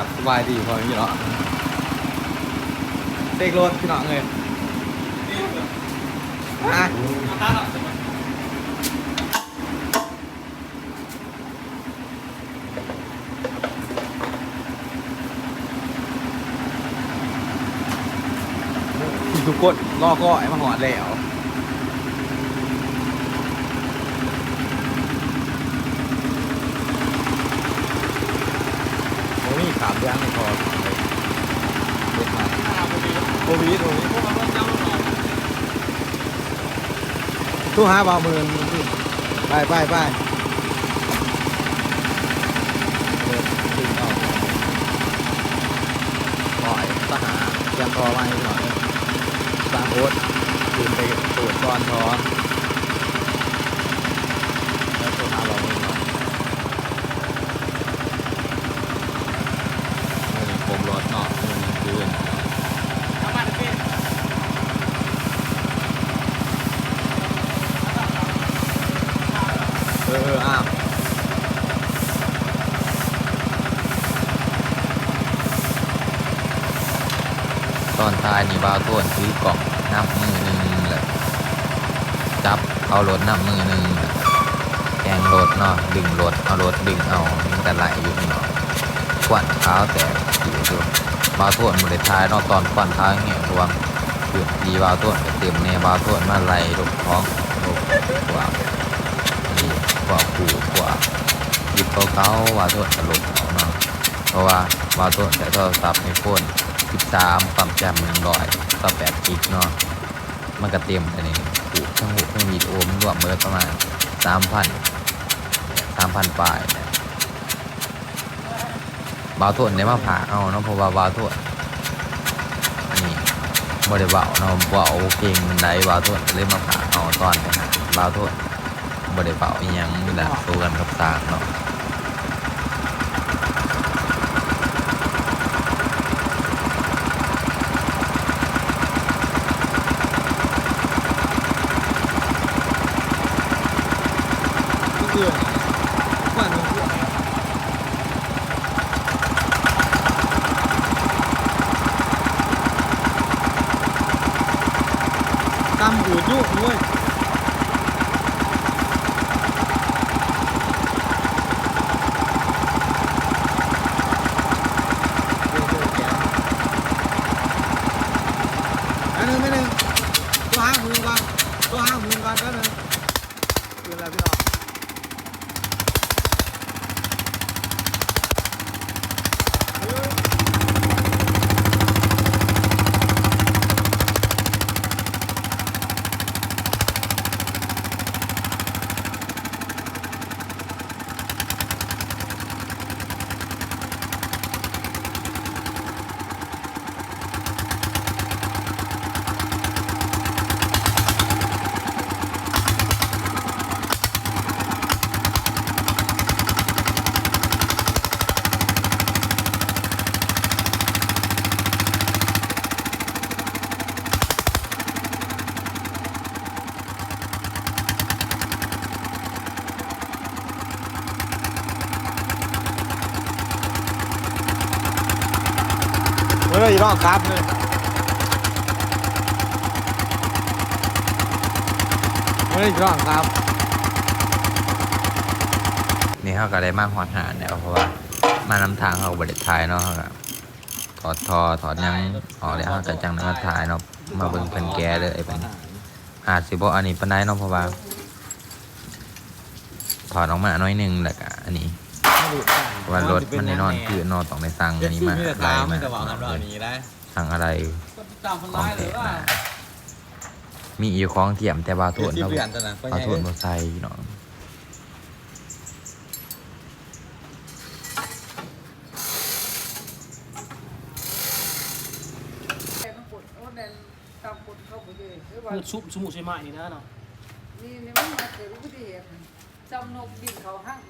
ครับสบายดีพอพี่เนาะเตกรถพี่เนาะเลยอะทุกคนรอก็ไอ้มาหอดแล้วโอ้ยขามย่างไม่พอเลยเด็ดมา โควิดโควิดตู้หาบ่าวมื่นไปไปไปเดินถึงเอปล่อยทหารเตรียมพอไว้หน่อยสางโอ๊ตคืนไปตรวจก่อนพอแล้วตู้หาบ่าวมือยไม่มีผมรถเนาะมันคืน เออเอออ้าว ตอนท้ายนี่บาวต้นถือกล่องนับมือหนึ่งแหละจับเอารถนับมือหนึ่งแหละแกงรถเนาะดึงรถเอารถดึงเอามันก็ไหลอยู่เนาะควันเท้าแต่ขี่อยู่บ่าวต้นบริทายเนาะตอนควันเท้าเงี้ยรวมเกือบดีบาวต้นเต็มแน่บ่าวต้นมาไหลลงท้องลงกว่านี่กว่าผูกว่าหยิบเขาเขาบ่าวต้นก็ลงเขาเนาะเพราะว่าบ่าวต้นแต่โทรศัพท์ในโฟน สามความจำหนึ่งร้อยต่อแปดกิกเนาะมันก็เต็มอันนี้ผูกทั้งหูทั้งวิดีโอมันรวมเบิดประมาณสามพันสามพันปลายบาวโทนได้มาผ่าเอาเนาะเพราะว่าบาวโทนอันนี้บ่ได้เบาเนาะเบาเก่งมันได้บาวโทนเลยมาผ่าเอาตอนไปหาบาวโทนบ่ได้เบาอีหยังนี่แหละตัวกันกับสาเนาะ ทุกเดือนทุกวันทุกเดือนตำหูยุด้วยอันนึงไม่นึงตัวห้างมือก่อนตัวห้างมือก่อนก็นึงคืน แล้วพี่น้องเมื่อไรอบครับเลยเมื่อไรรอบครับ นี่เขาก็ได้มากหอดหาแล้วเพราะว่ามานำทางเขาบริทายเนาะถอดทอถอดยังออกแล้วเขาก็จังนำมาถ่ายเนาะมาเบิ่งเพิ่นแก่เลยไอ้เป็นอาจสิบ่อันนี้ปนใดเนาะเพราะว่าถอดออกมาหน้อยหนึงแล้วก็อันนี้ ว่ารถมันแน่นอนคือนอนต้องได้สั่งอันนี้มามีแต่ไล่ตามมาไม่แต่บอกกันว่านี้ได้สั่งอะไรตามคนของร้ายแถเลยมว่ามามีอีกของเทียมแต่บาตัทวนที่เนาะเปลี่ยนแต่นะบาทวนบ่ใส่เนาะแต่มันปวดโอ้แดนตามปวดเข้าไปเลยหรือว่าคือชุบสมุนใช่ไหมนี่นะเนาะนี่นี่มันมาเกิดอุบัติเหตุจำนกดินเขาห้าง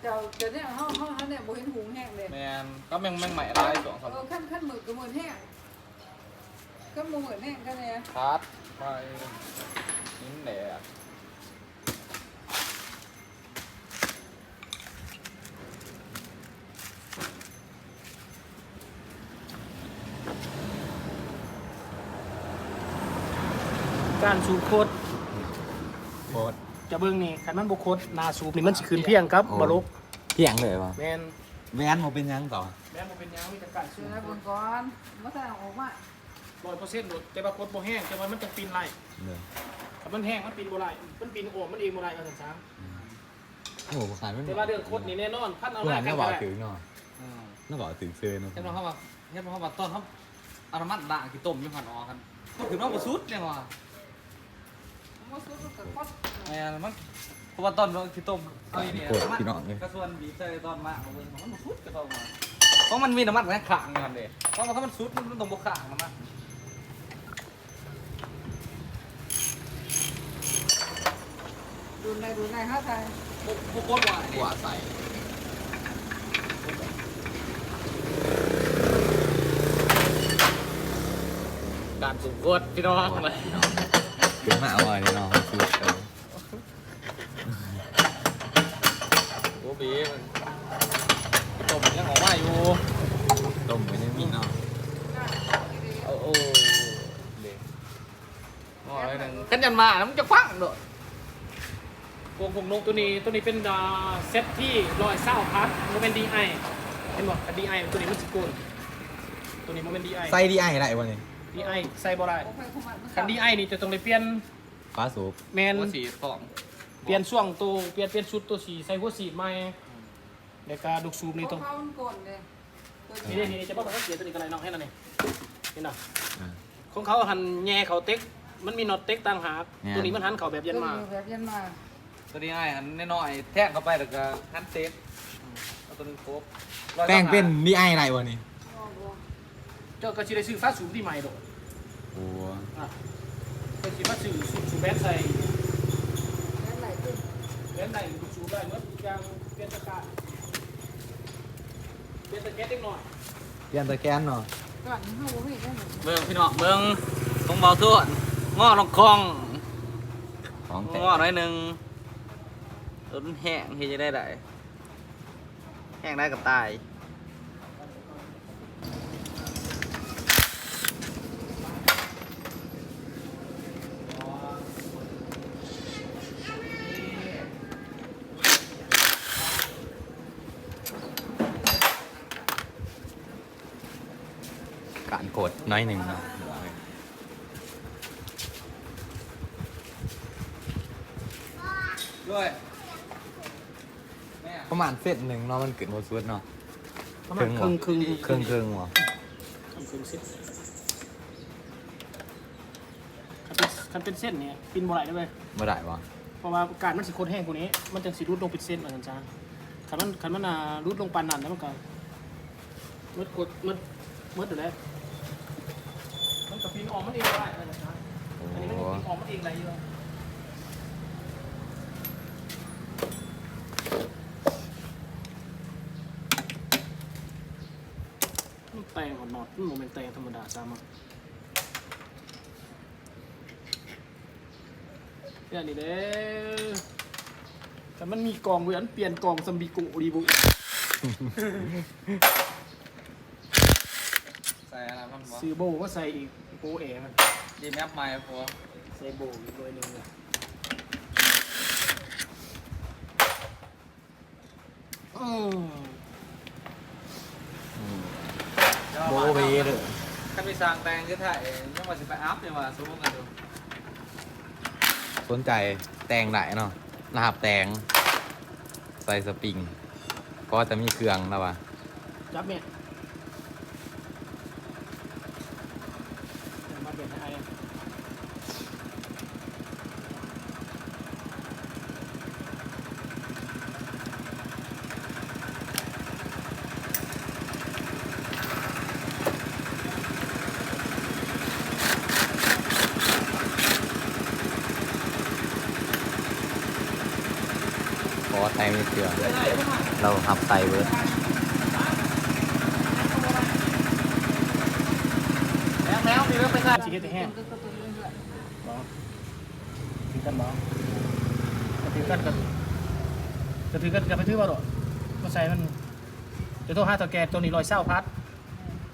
เดี๋ยวเดี๋ยวเนี่ยเฮาเฮาเนี่ยโบหินหุงแห้งเลยแม่ก็แม่งแม่งใหม่ได้สองสามขั้นขั้นมือก็มือแห้งก็มือแห้งกันเนี่ยพาร์ทไปนิ้นแหละการสูโคตร จะเบิ่งนี่คันมันบ่โคตรหนาสูบนี่มันสิขึ้นเพียงครับโอ้บ่ลกเที่ยงเลยวะแม่นแวนมาเป็นยังต่อแม่นบ่เป็นหยังมีแต่การสูเชื่อบให้เบิ่งก่อนมาแต่ออกมา100%โดดแต่ว่าโคตรบ่แห้งแต่ว่ามันต้องปีนไหลเด้อถ้ามันแห้งมันปีนบ่ไหลมันปีนโอ่งมันเองบ่ไหลเอาซั่นซะโอ้โหขายไม่แต่ว่าเรื่องโคตรนี่แน่นอนพันเอาเพื่ไหลอนกัน่านก็บอกได้ถึงเนาะน่าบอกถึงเซอเนาะเห็นบ่เขาว่าเห็นบ่เขาว่าต้นเขาเอาน้ำมันด่างกี่ต้มอยู่หันออกกันก็คือว่าบ่สุดเนี่ยว่ะ มาสู้กับคดแม่นมันเพราะว่าต้นเรากี่ต้มเอาอีนี่โคตรพี่น้องเลยกระส่วนบีบใส่ตอนมาเอาเบิ่งมันบ่สุดก็ต้องมาเพราะมันมีน้ำมันแค่ขางกันเด้เพราะว่าถ้ามันสุดมันต้องบ่ขางน้ำมันดูในดูในฮะไทยบ่บ่โคตรว่ากนี่ว่าใส่การสูบโคตรพี่น้องเลย ถึงมาเอาไว้เนาะคือโอ้บีมันต้มยังออกมาอยู่ต้มไว้ยังมีเนาะเอาโอ้เด้อ๋ออะไรนึงกันยันมาแล้วมันจะฟังเด้อวงผงนกตัวนี้ตัวนี้เป็นเซตที่ร้อยเศร้าพัดมันเป็น DI เห็นบ่กับ DI ตัวนี้มันสกุลตัวนี้มันเป็น DI ใส่ดีไออะไรวะเนี่ย DI ใส่บ่ได้โอเคเข้ามาคัน DI นี่จะต้องได้เปลี่ยนฟ้าสูบแมนหัวสีทองเปลี่ยนช่วงตัวเปลี่ยนเปลี่ยนชุดตัวสีใส่หัวสีใหม่แล้วก็ลูกสูบนี่นี่ต้ต้อองงเข้ามันก่อนเลยตัวนี่นี้นี่นี่จะบอกว่าเขาเสียตัวนี้กันไรน้องให้นั่นนี่เห็นบ่อ่าของเขาหันแง่เขาเต็กมันมีน็อตเต็กต่างหากแง่ตัวนี้มันหันเขาแบบยันมาแบบยันมาตัวนี้ง่ายอันน้อยๆแท่งเข้าไปแล้วก็หั่นเซฟเอาตัวนึงครบร้อยแป้งเป็นสามดีไออะไรวะนี่ เจ้าก็สิได้ซื้อฟ้าสูบที่ใหม่ดอกโอ้อะก็สิมาซื้อสูบสูบแบนใส่แล้วไหลขึ้นแบนได้ลูกสูบได้เมื่อทุกอย่างเปลี่ยนตะกร้ารเปลี่ยนตะแก๊สเล็กน้อยเปลี่ยนตะแกนเนาะก่อนเข้าบ่มีได้หมดเบิ่งพี่น้องเบิ่งต้องเบาทั่วง้อลงคลองของแต่ง้อหน่อยหนึงรถมันแห้งที่จะได้ได้แห้งได้กับตาย การกดน้อยหนึ่งเนาะด้วยแม่ประมาณเซตหนึ่งเนาะมันเกิดโมซุดเนาะประมาณครึ่งครึ่งเครื่องเครื่องวะครึ่งครึ่งเส้นคันเป็นคันเป็นเส้นเนี่ยปินบ่ไหลได้ไหมไม่ได้วะเพราะว่าการมันสิโคตรแห้งกว่านี้ มันจะสิรุดลงเป็นเส้นเหมือนกันจ้าคันมันคันมันอ่ารุดลงปานนั้นแล้วมันก็มันกดมันมันเดี๋ยวแล้วมันกับปิน ออกมันเองได้นะจ้าโอ้อันนี้มันปินออกมันเองได้อยู่แล้วมันแตงของนอตมันโมเมนแตงธรรมดาจ้ามาเนี่ยนี่เด้อแต่มันมีกองเวียนเปลี่ยนกองซัมบิกุรีบุใส่อะไรมันวะซื้อโบก็ใส่อีก โบเอมันดีแมปใหม่พอใส่โบอีกหน่วยหนึงเลยอืมโบเบเลยคันไปสร้างแตงก็ถ่ายยังว่าสิไปอัพเนี่ยว่าสู้กันดูสนใจแตงได้เนาะรหับแตงใส่สปริงก็จะมีเครื่องแล้ววะจับเม็ดมาเบ็ดให้ เพราะว่าไตมีเครื่องเราหับไตเวิร์ดแล้วแล้วมีเรื่องไปใส่สิเฮ็ดให้แห้งก็ตัวนี้เรื่อยบ่ถือกันบ่ก็ถือกันกันจะถือกันกันไปถือบ่ดอกก็ใส่มันจะโทรหาตะแกรงตัวนี้ลอยเศร้าพัด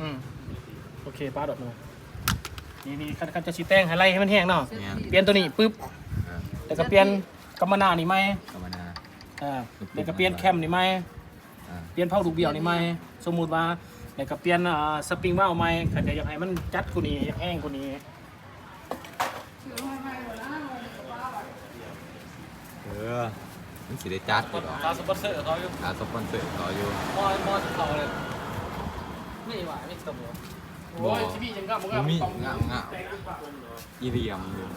อืมโอเคป้าดอกมานี่นี่คันคันจะสีแต้งไฮไลท์ให้มันแห้งเนาะเส้นเนี่ยดีเปลี่ยนตัวนี้ปุ๊บอ่าแล้วก็เปลี่ยนกำมะนาวนี่ไหมธรรมดา อ่าแล้วก็เปลี่ยนแคมนี่ไหมอ่า เปลี่ยนเผาลูกเบี้ยวนี่ไหมสมมุติว่าแล้วก็เปลี่ยนอ่าสปริงว่าวไหมคันจะอยากให้มันจัดกว่านี้อยากแห้งกว่านี้เออมันสิได้จัดอยู่ดอกตาสปอนเซอร์เขาอยู่หาสปอนเซอร์ต่ออยู่ มอมอเขาเลยไม่หวานไม่สมบูรณ์โอ้ยที่พี่ยังกล้าบอกว่ามีต้องงามงามแต่งหน้าปากเลยเหรออีเรียมอยู่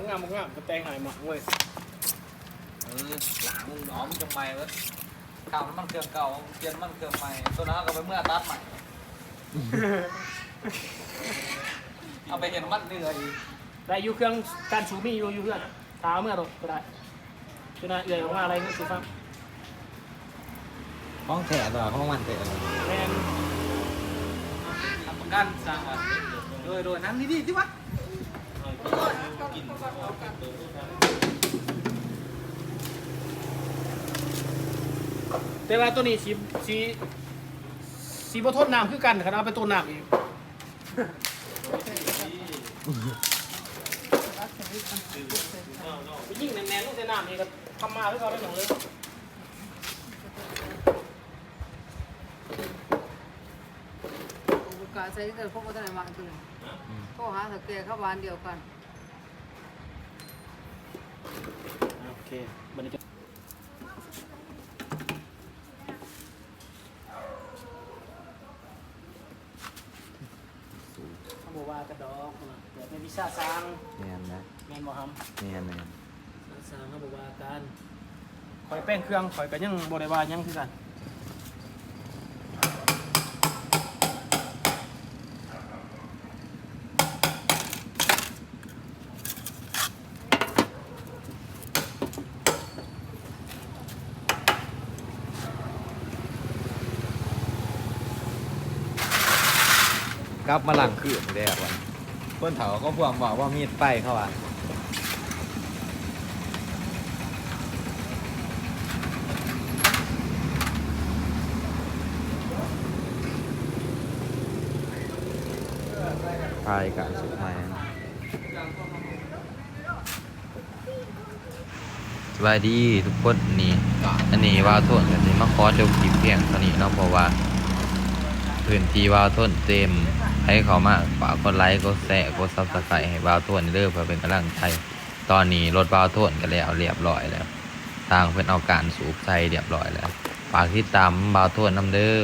ของงามของงามก็แต่งใหายมาเว้ยเออหลังมึงหนอมจังใหม่เว้ยข่าวมันเครื่องเก่าเปลี่ยนมันเครื่องใหม่ตัวนั้นก็ไปเมื่อตัดใหม่ เอาไปเห็นมันเหนื่อยได้อยู่เครื่องการสูมีอยู่อยู่เพื่อนตาเมื่อรถก็ได้คือน่าเอื่อยออกมาอะไรก็สิฟังห้องแถะตัวห้องมันแถะตัวแมนทำประกันสร้างว่าโดยโดยนั้นนี่ดีที่วะ แต่ว่าตัวนี้สีสีสีบทนน้ำคือกันขนาดเอาไปต้นน้ำเองไปยิ่งแน่นๆต้องใส่น้ำนี่ก็ทำมาเพื่อเขาได้หนูเลยอุปการใช้เกิดพวกก็ได้มาคือพว กหาสแกเข้าบ้านเดียวกัน โอเคบันนี้จะเขาบอกว่ากระดอกนะเดี๋ยวเป็นวิชาสร้างเนียนนะแมนบอฮัมเนียนเลยสร้างเขาบอกว่าการคอยแป้งเครื่องคอยก็ยังบริวารยังคือกัน กลับมาหลังคืนได้วันเพื่อนเถาก็พวงบอกว่ามีดไปเข้าอะไปกันสุดท้ายสวัสดีทุกคนนี่อันนี้วาวทนกันสิมาขอจบคลิปเพียงเท่านี้เนาะเพราะว่าพื้นที่วาวทนเต็ม ให้เขามากฝากกดไลค์กดแชร์กดซับสไครต์ให้วาวทนเด้อเพื่อเป็นกำลังใจตอนนี้รถวาวทนกันแล้วเรียบร้อยแล้ว ทางเพิ่นเอาการสูบใส่เรียบร้อยแล้วฝากติดตามวาวทนนำเด้อ